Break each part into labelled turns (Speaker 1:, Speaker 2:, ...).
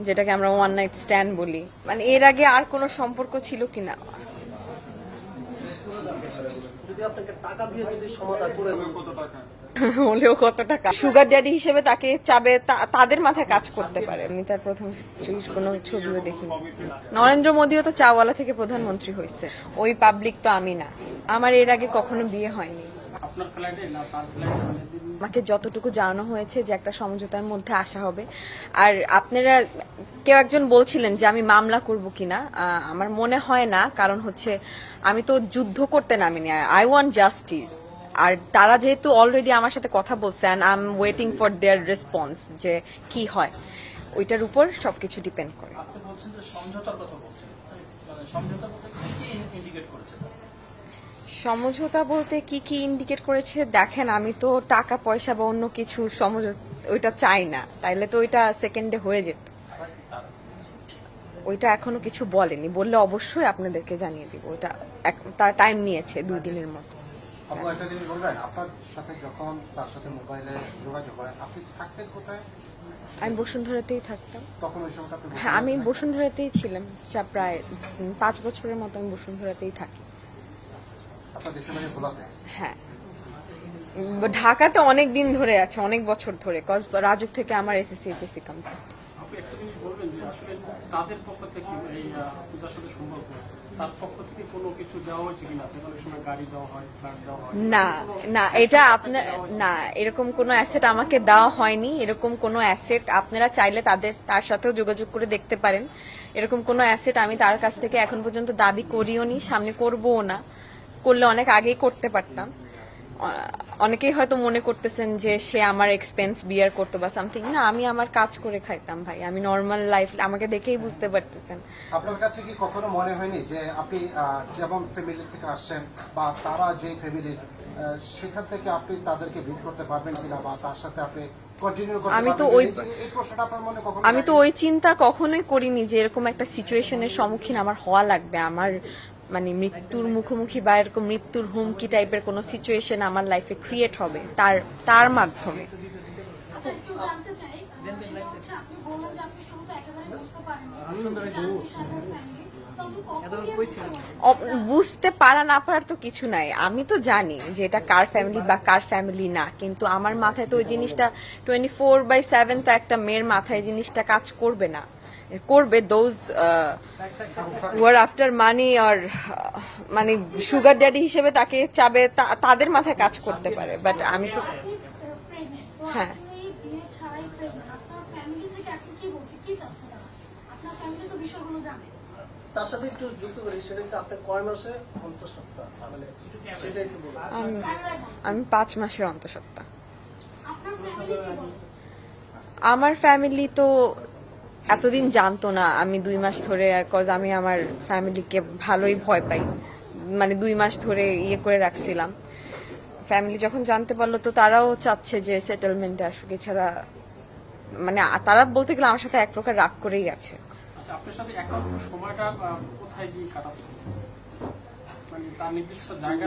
Speaker 1: যেটাকে আমরা one night stand বলি। মানে এর আগে আর কোনো সম্পর্ক ছিল কিনা? হলেও কত টাকা? সুগার ড্যাডি হিসেবে তাকে চাবে তাদের মাথায় কাজ করতে পারে। আমি তার প্রথম স্ত্রীর কোনো ছবিও দেখিনি। নরেন্দ্র মোদীও তো চাওয়ালা থেকে প্রধানমন্ত্রী হয়েছে। ওই পাবলিক তো আমি না। আমার এর আগে কখনো বিয়ে হয়নি। আমাকে যতটুকু জানানো হয়েছে যে একটা সমঝোতার মধ্যে আসা হবে। আর আপনারা কেউ একজন বলছিলেন যে আমি মামলা করব কিনা। আমার মনে হয় না কারণ হচ্ছে আমি তো যুদ্ধ করতে নামিনি। আই ওয়ান্ট জাস্টিস আর তারা যেহেতু অলরেডি আমার সাথে কথা বলছে and I am waiting for their response যে কি হয়। ওইটার উপর সবকিছু ডিপেন্ড করে।
Speaker 2: আপনি বলছেন যে সমঝোতার কথা বলছেন। মানে সমঝোতা বলতে কি ইন্ডিকেট
Speaker 1: সমঝোতা বলতে কি কি ইন্ডিকেট করেছে দেখেন আমি তো টাকা পয়সা বা অন্য কিছু সমঝোতা ওইটা চাই না। তাইলে তো ওইটা সেকেন্ডে হয়ে যেত। ওইটা এখনও কিছু বলেনি। বললে অবশ্যই আপনাদেরকে জানিয়ে দিব। ওইটা তার টাইম নিয়েছে দুই দিনের মতো। আমি বসুন্ধরাতেই থাকতাম। হ্যাঁ আমি বসুন্ধরাতেই ছিলাম। প্রায় পাঁচ বছরের মতো আমি বসুন্ধরাতেই থাকি
Speaker 3: আপনার দেশের বাড়ি ভোলাতে
Speaker 1: হ্যাঁ। ঢাকাতে অনেক দিন ধরে আছে অনেক বছর ধরে কজ রাজুক থেকে আমার এসএসসি এইচএসসি কমপ্লিট
Speaker 2: আপনি একটা জিনিস বলবেন যে আসলে তাদের পক্ষ থেকে এই আহ, পূজার সাথে সম্পর্ক তার পক্ষ থেকে কোনো কিছু দেওয়া হয়েছে কিনা? আপনি অনেক সময় গাড়ি দেওয়া হয় ফ্ল্যাট দেওয়া হয়।
Speaker 1: না না এটা আপনার না এরকম কোনো অ্যাসেট আমাকে দেওয়া হয়নি এরকম কোনো অ্যাসেট আপনারা চাইলে তাদের তার সাথেও যোগাযোগ করে দেখতে পারেন। এরকম কোনো অ্যাসেট আমি তার কাছ থেকে এখন পর্যন্ত দাবি করিও নি সামনে করবও না। করলে অনেক আগেই করতে পারতাম। অনেকেই হয়তো মনে করতেছেন যে সে আমার এক্সপেন্স বিয়ার করতো বা সামথিং না আমি আমার কাজ করে খাইতাম ভাই। আমি নর্মাল লাইফ আমাকে দেখেই বুঝতে পারতেছেন।
Speaker 3: আপনার কাছে কি কখনো মনে হয়নি যে আপনি যেমন ফ্যামিলি থেকে আসছেন বা তারা যে ফ্যামিলির সেখান থেকে আপনি তাদেরকে ভিড় করতে পারবেন কিনা বা তার সাথে আপনি
Speaker 1: তো ওই- আমি তো ওই চিন্তা কখনোই করিনি যে এরকম একটা সিচুয়েশনের সম্মুখীন আমার হওয়া লাগবে। আমার মানে মৃত্যুর মুখোমুখি বা এরকম মৃত্যুর হুমকি টাইপের কোনো সিচুয়েশন আমার লাইফে ক্রিয়েট হবে তার তার মাধ্যমে।
Speaker 4: আচ্ছা বুঝতে
Speaker 1: পারা না পারার তো কিছু নাই। আমি তো জানি যে এটা কার ফ্যামিলি বা কার ফ্যামিলি না কিন্তু আমার মাথায় তো ওই জিনিসটা টোয়েন্টি ফোর বাই সেভেন তো একটা মেয়ের মাথায় জিনিসটা কাজ করবে না। করবে দোজ ওয়ার আফটার মানি আর মানে সুগার ড্যাডি হিসেবে তাকে চাবে তা- তাদের মাথায় কাজ করতে পারে বাট আমি তো হ্যাঁ।
Speaker 4: তারা
Speaker 2: সাথে একটু যুক্ত করি সেটা হচ্ছে আপনার কয় মাসে অন্তঃসত্ত্বা? মানে সেটা একটু বলুন।
Speaker 1: আমি আমি পাঁচ মাসের অন্তঃসত্ত্বা। আমার ফ্যামিলি তো এতদিন জানতো না আমি দুই মাস ধরে কজ আমি আমার ফ্যামিলিকে ভালোই ভয় পাই। মানে দুই মাস ধরে ইয়ে করে রাখছিলাম। ফ্যামিলি যখন জানতে পারল তো তারাও চাচ্ছে যে সেটেলমেন্টে আসুক। এছাড়া মানে তারা বলতে গেলে আমার সাথে এক প্রকার রাগ করেই আছে
Speaker 2: আচ্ছা মানে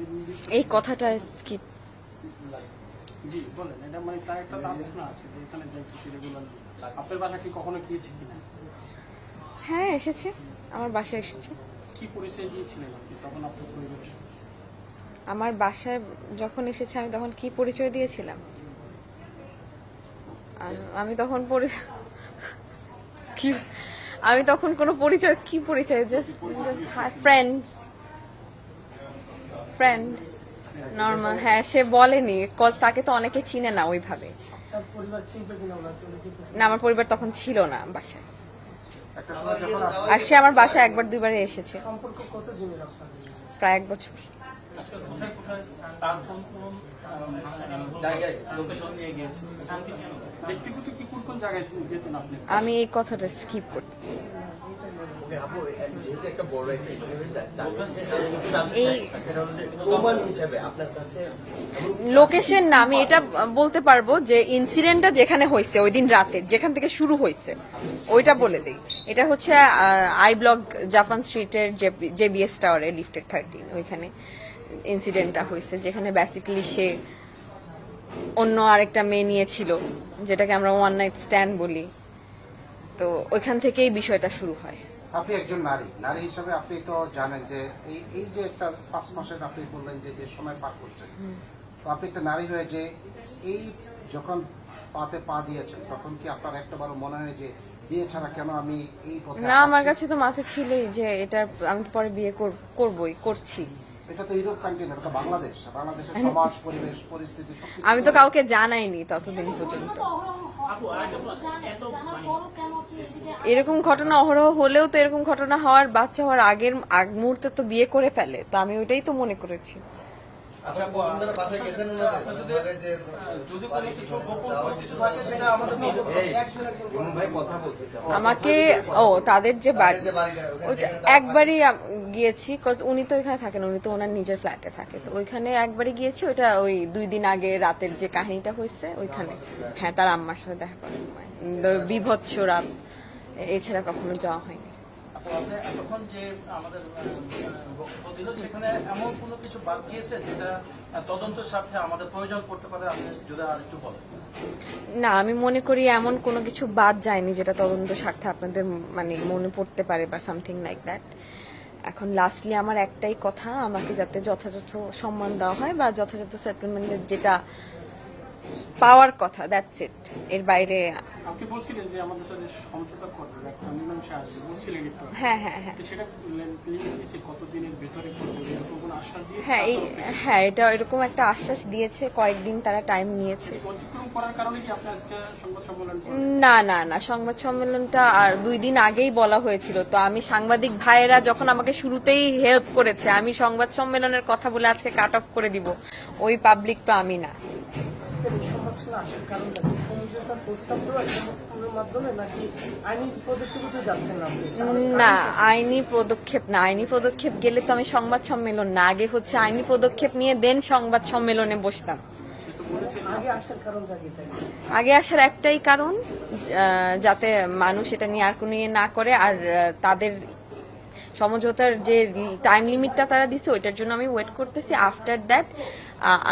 Speaker 2: আছে।
Speaker 1: এই কথাটা স্কিপ
Speaker 2: জি বলেন এটা মানে তার একটা না আছে যে এখানে যাইতেছি রেগুলার আপনার বাসা কি কখনো গিয়েছে কিনা?
Speaker 1: হ্যাঁ এসেছে। আমার বাসায় এসেছে।
Speaker 2: কি পরিচয় দিয়েছিলেন আপনি তখন আপনার পরিবারের?
Speaker 1: আমার বাসায় যখন এসেছে আমি তখন কি পরিচয় দিয়েছিলাম? আমি তখন পরি- কি আমি তখন কোনো পরিচয় কি পরিচয়? Just just friends friend normal হ্যাঁ সে বলেনি। কজ তাকে তো অনেকে চিনে না ওইভাবে। না আমার পরিবার তখন ছিল না বাসায়। আর সে আমার বাসায় একবার দুইবারে এসেছে। প্রায় এক বছর।
Speaker 2: আচ্ছা
Speaker 1: আমি এই কথাটা স্কিপ করতে চাই। লোকেশন না, আমি এটা বলতে পারব যে ইনসিডেন্টটা যেখানে হয়েছে, ওই দিন রাতের যেখান থেকে শুরু হয়েছে, ওইটা বলে দিই। এটা হচ্ছে আই ব্লক জাপান স্ট্রিটের যে বিএস টাওয়ারে লিফটেড থার্টিন ওইখানে ইনসিডেন্টটা হয়েছে, যেখানে বেসিক্যালি সে অন্য আরেকটা মেয়ে নিয়েছিল, যেটাকে আমরা ওয়ান নাইট স্ট্যান্ড বলি। তো ওইখান থেকেই বিষয়টা শুরু হয়।
Speaker 3: আপনি একজন নারী। নারী হিসেবে আপনি তো জানেন যে এই এই যে একটা পাঁচ মাসের আপনি বললেন যে যে সময় পার করছেন। তো আপনি একটা নারী হয়ে যে এই যখন পাতে পা দিয়েছেন তখন কি আপনার একটা বড় মনে হয় যে বিয়ে ছাড়া কেন আমি এই পথে
Speaker 1: না আমার কাছে তো মাথা ছিলই যে এটা আমি তো পরে বিয়ে কর- করবই করছি।
Speaker 3: এটা তো ইউরোপ কান্ট্রি না এটা বাংলাদেশ। বাংলাদেশের সমাজ পরিবেশ পরিস্থিতি
Speaker 1: আমি তো কাউকে জানাইনি ততদিন পর্যন্ত। এরকম ঘটনা অহরহ হলেও তো এরকম ঘটনা হওয়ার, বাচ্চা হওয়ার আগের, আগ মুহূর্তে তো বিয়ে করে ফেলে। তো আমি ওইটাই তো মনে করেছি।
Speaker 5: আচ্ছা
Speaker 1: আমাকে ও তাদের যে বাড়ি একবারই গিয়েছি উনি তো এখানে থাকেন উনি তো ওনার নিজের ফ্ল্যাটে থাকে। তো ওইখানে একবারই গিয়েছি ওইটা ওই দুই দিন আগে রাতের যে কাহিনীটা হয়েছে ওইখানে। হ্যাঁ তার আম্মার সাথে দেখা করার সময়। বিভৎস রাত। এছাড়া কখনো যাওয়া হয়নি। না, আমি মনে করি এমন কোনো কিছু বাদ যায়নি যেটা তদন্ত স্বার্থে আপনাদের মানে মনে পড়তে পারে বা সামথিং লাইক দ্যাট এখন লাস্টলি আমার একটাই কথা, আমাকে যাতে যথাযথ সম্মান দেওয়া হয় বা যথাযথ সেটেলমেন্টের যেটা পাওয়ার কথা দ্যাটস ইট এর বাইরে
Speaker 2: আপনি বলছিলেন যে আমাদের সাথে সমঝোতা করবেন একটা মীমাংসা আসবে বলছিলেন একটু
Speaker 1: হ্যাঁ হ্যাঁ হ্যাঁ।
Speaker 2: সেটা কতদিনের ভেতরে করবে এরকম কোনো আশ্বাস দিয়েছে
Speaker 1: হ্যাঁ এই হ্যাঁ এটা এরকম একটা আশ্বাস দিয়েছে কয়েকদিন তারা টাইম নিয়েছে।
Speaker 2: অতিক্রম করার কারণে কি আপনি আজকে সংবাদ সম্মেলন
Speaker 1: না না না সংবাদ সম্মেলনটা আর দুই দিন আগেই বলা হয়েছিল। তো আমি সাংবাদিক ভাইয়েরা যখন আমাকে শুরুতেই হেল্প করেছে আমি সংবাদ সম্মেলনের কথা বলে আজকে কাট অফ করে দিব। ওই পাবলিক তো আমি না।
Speaker 6: সমস্যা আসার কারণটা কি সমঝোতার প্রস্তাব দেওয়া সংস্থানের মাধ্যমে নাকি আইনি পদক্ষেপে যাচ্ছেন না
Speaker 1: না আইনি পদক্ষেপ না আইনি পদক্ষেপ গেলে তো আমি সংবাদ সম্মেলন না আগে হচ্ছে আইনি পদক্ষেপ নিয়ে দেন সংবাদ সম্মেলনে বসতাম।
Speaker 6: আগে আসার
Speaker 1: একটাই কারণ যাতে মানুষ এটা নিয়ে আর কোনো ইয়ে না করে আর তাদের সমঝোতার যে টাইম লিমিটটা তারা দিছে ওইটার জন্য আমি ওয়েট করতেছি। আফটার দ্যাট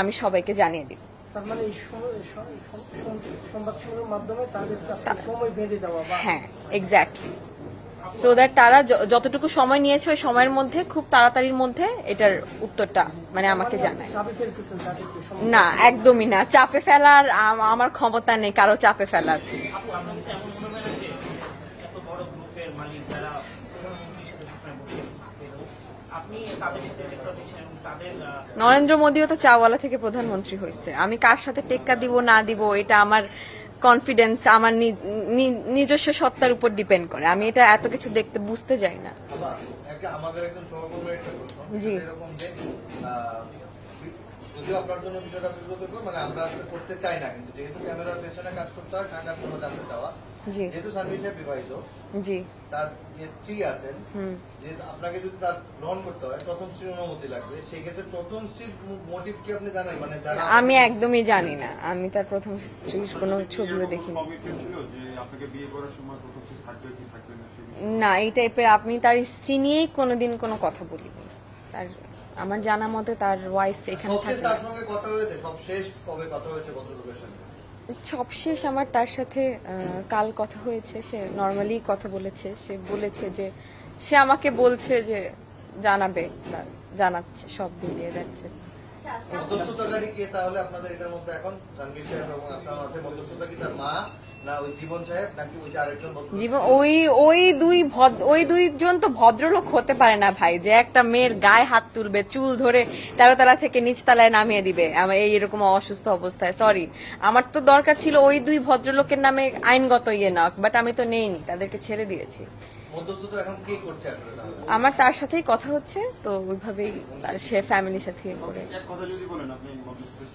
Speaker 1: আমি সবাইকে জানিয়ে দিব।
Speaker 6: তার মানে এই সম- সম- সম- সম- সংবাদ মাধ্যমে তাদেরকে সময় বেঁধে দেওয়া
Speaker 1: হ্যাঁ এক্স্যাক্টলি সো দ্যাট তারা যতটুকু সময় নিয়েছে ওই সময়ের মধ্যে খুব তাড়াতাড়ির মধ্যে এটার উত্তরটা মানে আমাকে জানায়।
Speaker 6: তাদেরকে সম-
Speaker 1: না একদমই না। চাপে ফেলার আমার ক্ষমতা নেই কারও চাপে ফেলার।
Speaker 7: আপু আপনার কাছে এমন মনে হয় না যে এত বড় গ্রুপের মালিক যারা
Speaker 1: নরেন্দ্র মোদীও তো চাওয়ালা থেকে প্রধানমন্ত্রী হয়েছে। আমি কার সাথে টেক্কা দিব না দিব এটা আমার কনফিডেন্স আমার নিজস্ব সত্তার উপর ডিপেন্ড করে। আমি এটা এত কিছু দেখতে বুঝতে যাই না। জি।
Speaker 5: যদিও আপনার জন্য বিষয়টা বিব্রতকর মানে আমরা আসলে করতে চাই না কিন্তু যেহেতু ক্যামেরার পেছনে কাজ করতে হয় কাজ আপনারা জানতে চাওয়া। যেহেতু সানভি সাহেব বিবাহিত
Speaker 1: জি।
Speaker 5: তার যে স্ত্রী আছেন যে আপনাকে যদি তার গ্রহণ করতে হয় প্রথম স্ত্রীর অনুমতি লাগবে। সেই ক্ষেত্রে প্রথম স্ত্রীর মোটিভ কি আপনি জানেন? মানে যারা
Speaker 1: আমি একদমই জানি না। আমি তার প্রথম স্ত্রীর কোনো ছবিও দেখিনি।
Speaker 8: কমিটমেন্ট ছিল যে আপনাকে বিয়ে করার সময় প্রথম কিছু থাকবে কি থাকবে না
Speaker 1: না এই টাইপের আপনি তার স্ত্রী নিয়েই কোনোদিন কোনো কথা বলিনি। তার আমার জানা মতে তার ওয়াইফ এখানে
Speaker 5: সবশেষ
Speaker 1: থাকে।
Speaker 5: তার সঙ্গে কথা হয়েছে? সব শেষ কবে কথা হয়েছে ভদ্রলোকের
Speaker 1: সবশেষ আমার তার সাথে কাল কথা হয়েছে। সে নর্মালি কথা বলেছে। সে বলেছে যে সে আমাকে বলছে যে জানাবে জানাচ্ছে সব মিলিয়ে যাচ্ছে।
Speaker 5: মধ্যস্থতাকারী কে তাহলে আপনাদের এটার মধ্যে এখন জানবীর সাহেব এবং আপনার মাঝে মধ্যস্থতা কি? তার মা ওই জীবন ওই ভদ্রলোক?
Speaker 1: ওই ওই দুই ভদ্র ওই দুইজন তো ভদ্রলোক হতে পারে না ভাই যে একটা মেয়ের গায়ে হাত তুলবে চুল ধরে তেরো তলা থেকে নিচ তলায় নামিয়ে দিবে। এই এরকম অসুস্থ অবস্থায় সরি আমার তো দরকার ছিল ওই দুই ভদ্রলোকের নামে আইনগত ইয়ে না বাট আমি তো নেইনি তাদেরকে ছেড়ে দিয়েছি। আমার তার সাথেই কথা হচ্ছে তো ওইভাবেই তার সে ফ্যামিলির সাথে ইয়ে করে
Speaker 8: এক কথা যদি বলেন আপনি মধ্যস্থতা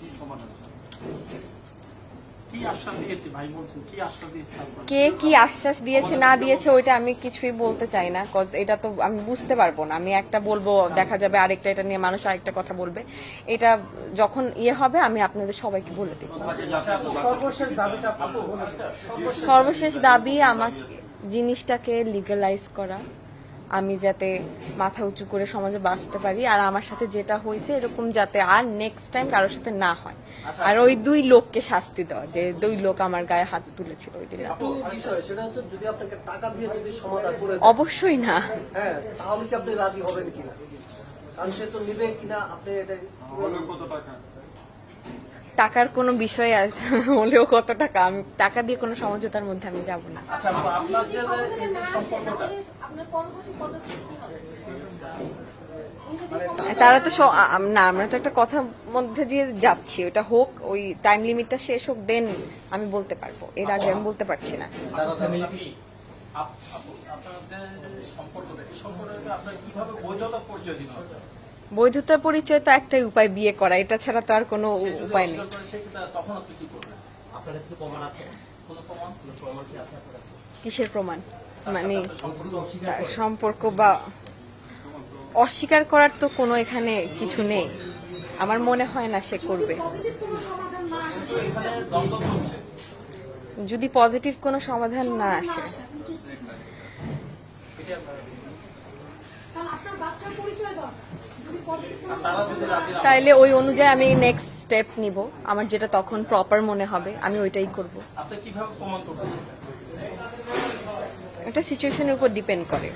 Speaker 8: কি?
Speaker 2: কি আশ্বাস দিয়েছে ভাই বলছেন? কি আশ্বাস দিয়েছে তারপর?
Speaker 1: কে কি আশ্বাস দিয়েছে না দিয়েছে ওইটা আমি কিছুই বলতে চাই না কজ এটা তো আমি বুঝতে পারব না। আমি একটা বলব দেখা যাবে আরেকটা এটা নিয়ে মানুষ আরেকটা কথা বলবে। এটা যখন ইয়ে হবে আমি আপনাদের সবাইকে বলে দেবো।
Speaker 6: সর্বশেষ
Speaker 1: দাবি। আমার জিনিসটাকে লিগালাইজ করা। আমি যাতে মাথা উঁচু করে সমাজে বাঁচতে পারি আর আমার সাথে যেটা হয়েছে এরকম যাতে আর নেক্সট টাইম কারোর সাথে না হয়। আর ওই দুই লোককে শাস্তি দেওয়া যে দুই লোক আমার গায়ে হাত তুলেছিল ওই দিন
Speaker 6: একটু বিষয় সেটা হচ্ছে যদি আপনাকে টাকা দিয়ে যদি সমাধান করে দেয়,
Speaker 1: অবশ্যই না।
Speaker 6: হ্যাঁ তাহলে কি আপনি রাজি হবেন কিনা? কারণ সে তো নিবে কিনা আপনি এটা
Speaker 8: কত টাকা?
Speaker 1: টাকার কোনো বিষয় আছে হলেও কত টাকা আমি টাকা দিয়ে কোনো সমঝোতার মধ্যে আমি যাব না।
Speaker 9: আচ্ছা
Speaker 4: হবে
Speaker 1: তারা তো না আমরা তো একটা কথার মধ্যে দিয়ে যাচ্ছি। ওটা হোক ওই টাইম লিমিটটা শেষ হোক দেন আমি বলতে পারব। এর আগে আমি বলতে পারছি না।
Speaker 9: আপনাদের সম্পর্কটা এই সম্পর্কটা আপনার কীভাবে বৈধতা পরিচয় হবে
Speaker 1: বৈধতা পরিচয় তো একটাই উপায় বিয়ে করা এটা ছাড়া তো আর কোনো উপায় নেই। কিসের প্রমাণ? মানে
Speaker 9: সম্পর্ক
Speaker 1: বা অস্বীকার করার তো কোনো এখানে কিছু নেই। আমার মনে হয় না সে করবে।
Speaker 4: পজিটিভ কোনো সমাধান না আসে
Speaker 9: এখানে দ্বন্দ্ব চলছে
Speaker 1: যদি পজিটিভ কোনো সমাধান না আসে।
Speaker 9: আপনার
Speaker 4: বাচ্চার পরিচয় দরকার।
Speaker 1: তাইলে ওই অনুযায়ী আমি নেক্সট স্টেপ নিব। আমার যেটা তখন প্রপার মনে হবে আমি ওইটাই করব? এটা সিচুয়েশনের উপর ডিপেন্ড করে।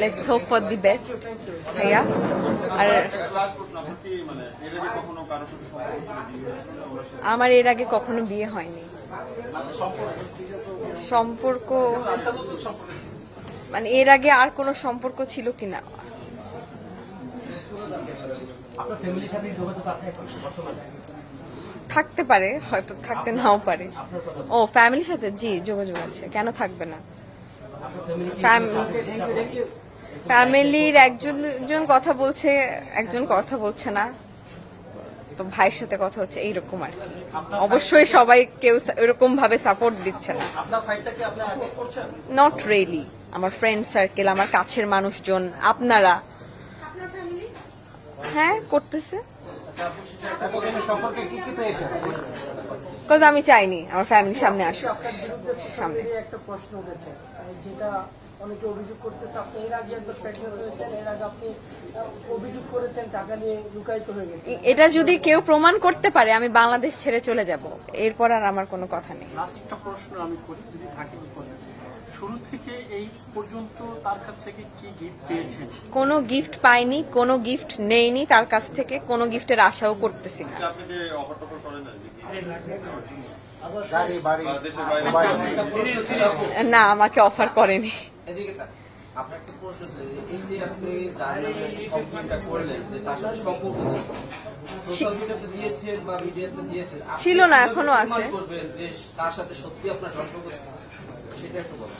Speaker 1: Let's hope for the best ভাইয়া। আর
Speaker 8: মানে?
Speaker 1: আমার এর আগে কখনো বিয়ে হয়নি।
Speaker 9: মানে সম্পর্ক।
Speaker 1: মানে এর আগে আর কোনো সম্পর্ক ছিল কিনা
Speaker 7: আপনার ফ্যামিলির সাথে যোগাযোগ আছে এখন বর্তমানে
Speaker 1: থাকতে পারে হয়তো থাকতে নাও পারে। ও ফ্যামিলির সাথে জি যোগাযোগ আছে কেন থাকবে না? ফ্যামিলির একজন জন কথা বলছে একজন কথা বলছে না। তো ভাইয়ের সাথে কথা হচ্ছে এইরকম আর কি। অবশ্যই সবাই কেউ এরকম ভাবে সাপোর্ট দিচ্ছে না। নট রিয়েলি আমার ফ্রেন্ড সার্কেল আমার কাছের মানুষজন আপনারা। হ্যাঁ করতেছে।
Speaker 3: এতদিনের সম্পর্কে কি কি পেয়েছেন?
Speaker 1: বিকজ আমি চাইনি আমার ফ্যামিলির সামনে আসুক। সামনে।
Speaker 6: একটা প্রশ্ন উঠেছে আহ, যেটা অনেকে অভিযোগ করতেছে আপনি এর আগে একবার প্রেগনেন্ট হয়েছেন এর আগে আপনি অভিযোগ করেছেন টাকা নিয়ে লুকায়িত হয়ে গেছে
Speaker 1: এটা যদি কেউ প্রমাণ করতে পারে আমি বাংলাদেশ ছেড়ে চলে যাব। এরপর আর আমার কোনো কথা নেই।
Speaker 2: লাস্ট একটা প্রশ্ন আমি করি যদি থাকে করি। শুরু থেকে এই পর্যন্ত তার কাছ থেকে কি গিফট পেয়েছেন?
Speaker 1: কোনো গিফট পাইনি কোনো গিফট নেইনি তার কাছ থেকে কোনো গিফটের আশাও করতেছি না।
Speaker 8: আপনি যে অফার টফার করেন না যে কি?
Speaker 3: গাড়ি বাড়ি
Speaker 8: বা দেশের বাইরে
Speaker 3: মোবাইল
Speaker 1: না আমাকে অফার করেনি।
Speaker 10: আপনার একটা প্রশ্ন ছিল এই যে আপনি যার নামে কমপ্লেনটা করলেন যে তার সাথে সম্পর্ক ছিল সোশ্যাল মিডিয়াতে দিয়েছেন বা মিডিয়াতে দিয়েছেন
Speaker 1: ছিল না,
Speaker 10: এখনও
Speaker 1: আছে।
Speaker 10: করবেন যে তার সাথে সত্যি আপনার সম্পর্ক ছিল? সেটা একটু বলেন